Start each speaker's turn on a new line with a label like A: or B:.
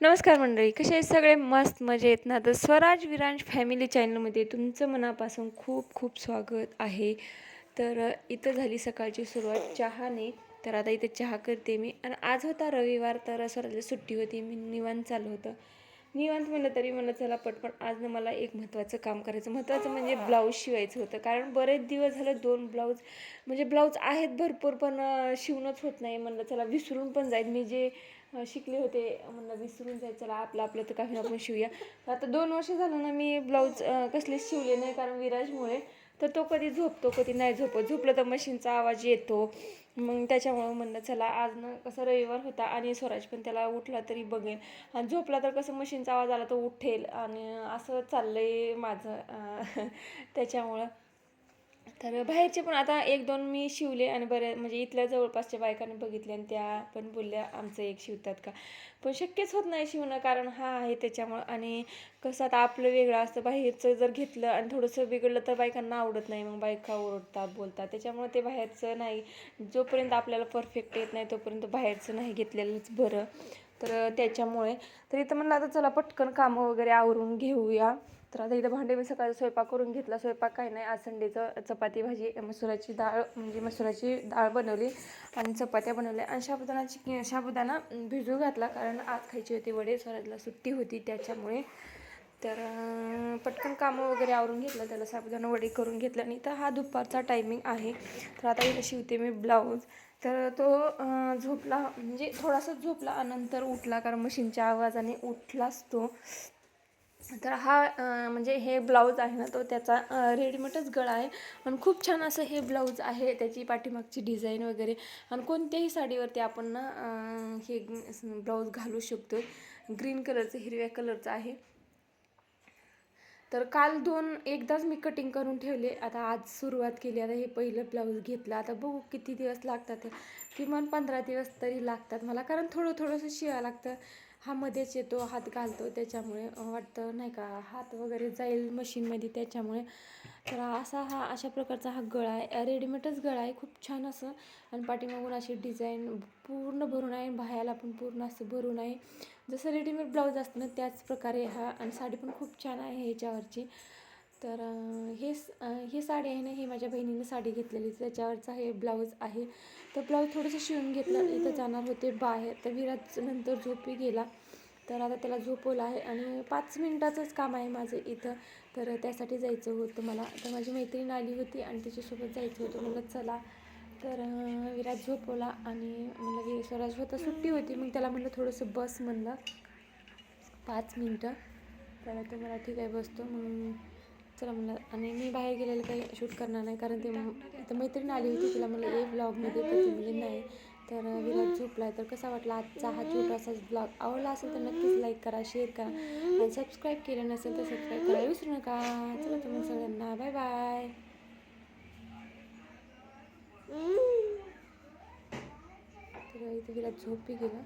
A: नमस्कार मंडळी कसे आहेत सगळे? मस्त मजेत. ना तर स्वराज विराज फॅमिली चॅनलमध्ये तुमचं मनापासून खूप खूप स्वागत आहे. तर इथं झाली सकाळची सुरुवात. चहाने तर आता इथं चहा करते मी. आणि आज होता रविवार तर स्वराजला सुट्टी होती. मी निवांत चालू होतं. निवांत म्हणलं तरी म्हणलं चला पटपट. आज ना मला एक महत्त्वाचं काम करायचं. महत्त्वाचं म्हणजे ब्लाऊज शिवायचं होतं. कारण बरेच दिवस झाले दोन ब्लाऊज म्हणजे ब्लाऊज आहेत भरपूर पण शिवणंच होत नाही. म्हणलं चला विसरून पण जाईल मी जे शिकले होते म्हणलं विसरून जायचं चला आपलं आपलं तर काही आपण शिवूया. आता दोन वर्ष झालं ना मी ब्लाऊज कसलेच शिवले नाही. कारण विराजमुळे तर तो कधी झोपतो कधी नाही झोपत. झोपलं तर मशीनचा आवाज येतो. मग त्याच्यामुळं म्हणलं चला आज ना कसं रविवार होता आणि स्वराज पण त्याला उठला तरी बघेन. आणि झोपला तर कसं मशीनचा आवाज आला तर उठेल. आणि असं चाललं आहे माझं. त्याच्यामुळं तर बाहेरचे पण आता एक दोन मी शिवले आणि बऱ्या म्हणजे इथल्या जवळपासच्या बायकांनी बघितले आणि त्या पण बोलल्या आमचं एक शिवतात का? पण शक्यच होत नाही शिवणं कारण हा आहे त्याच्यामुळं आणि कसं आता आपलं वेगळं असतं. बाहेरचं जर घेतलं आणि थोडंसं बिघडलं तर बायकांना आवडत नाही. मग बायका ओरडतात बोलतात. त्याच्यामुळे ते बाहेरचं नाही. जोपर्यंत आपल्याला परफेक्ट येत नाही तोपर्यंत बाहेरचं नाही घेतलेलंच बरं. तर त्याच्यामुळे तर इथं म्हणलं आता चला पटकन कामं वगैरे आवरून घेऊया. तर आता इथं भांडे मी सकाळी स्वयंपाक करून घेतला. स्वयंपाक काही नाही. आज संडेचं चपाती भाजी मसुराची डाळ म्हणजे मसुराची डाळ बनवली आणि चपात्या बनवल्या. आणि साबुदाणाची साबुदाणा भिजू घातला कारण आज खायची होती वडे. स्वराजला सुट्टी होती त्याच्यामुळे. तर पटकन कामं वगैरे आवरून घेतलं. त्याला साबुदाणा वडे करून घेतलं आणि तर हा दुपारचा टायमिंग आहे. तर आता इथं शिवते मी ब्लाऊज. तर तो झोपला. म्हणजे थोडासा झोपला आणि नंतर उठला कारण मशीनच्या आवाजाने उठलाच तो. तर हा म्हणजे हे ब्लाऊज आहे ना तो त्याचा रेडीमेडच गळा आहे. आणि खूप छान असं हे ब्लाऊज आहे त्याची पाठीमागची डिझाईन वगैरे. आणि कोणत्याही साडीवरती आपण ना हे ब्लाऊज घालू शकतो ग्रीन कलरचं हिरव्या कलरचं आहे. तर काल दोन एकदाच मी कटिंग करून ठेवले. आता आज सुरुवात केली. आता हे पहिलं ब्लाऊज घेतलं. आता बघू किती दिवस लागतात किमान पंधरा दिवस तरी लागतात. मला कारण थोडं थोडंसं शिवायला लागतं. हा मध्येच येतो हात घालतो त्याच्यामुळे वाटतं नाही का हात वगैरे जाईल मशीनमध्ये त्याच्यामुळे. तर असा हा अशा प्रकारचा हा गळा आहे. रेडीमेडच गळा आहे खूप छान असं. आणि पाठीमागून अशी डिझाईन पूर्ण भरून आहे बाह्याला पण पूर्ण असं भरून आहे. जसं रेडीमेड ब्लाऊज असतं ना त्याच प्रकारे हा. आणि साडी पण खूप छान आहे ह्याच्यावरची. तर हे ही साडी आहे ना ही माझ्या बहिणीने साडी घेतलेली. त्याच्यावरचा हे ब्लाऊज आहे. तर ब्लाऊज थोडंसं शिवून घेतलं. इथं जाणार होते बाहेर. तर विराज नंतर झोपी गेला. तर आता त्याला झोपवलं आहे. आणि पाच मिनिटाचंच काम आहे माझं इथं. तर त्यासाठी जायचं होतं मला. तर माझी मैत्रीण आली होती आणि तिच्यासोबत जायचं होतं. म्हणलं चला. तर विराज झोपवला आणि म्हणलं की स्वराज होता सुट्टी होती. मग त्याला म्हणलं थोडंसं बस म्हणलं. पाच मिनटं. तर तो मला ठीक आहे बसतो. मग चला म्हणलं आणि मी बाहेर गेलेलं काही शूट करणार नाही कारण ते तर मैत्रीण आली होती तिला म्हणलं ए ब्लॉगमध्ये तर ती म्हणजे नाही. तर विराट झोपला तर कसा वाटला आजचा हा छोटासाच ब्लॉग आवडला असेल तर नक्कीच लाईक करा शेअर करा आणि सबस्क्राईब केलं नसेल तर सबस्क्राईब करायला विसरू नका. चला तुम्ही सगळ्यांना बाय बाय तर इथे विराट झोपी गेला.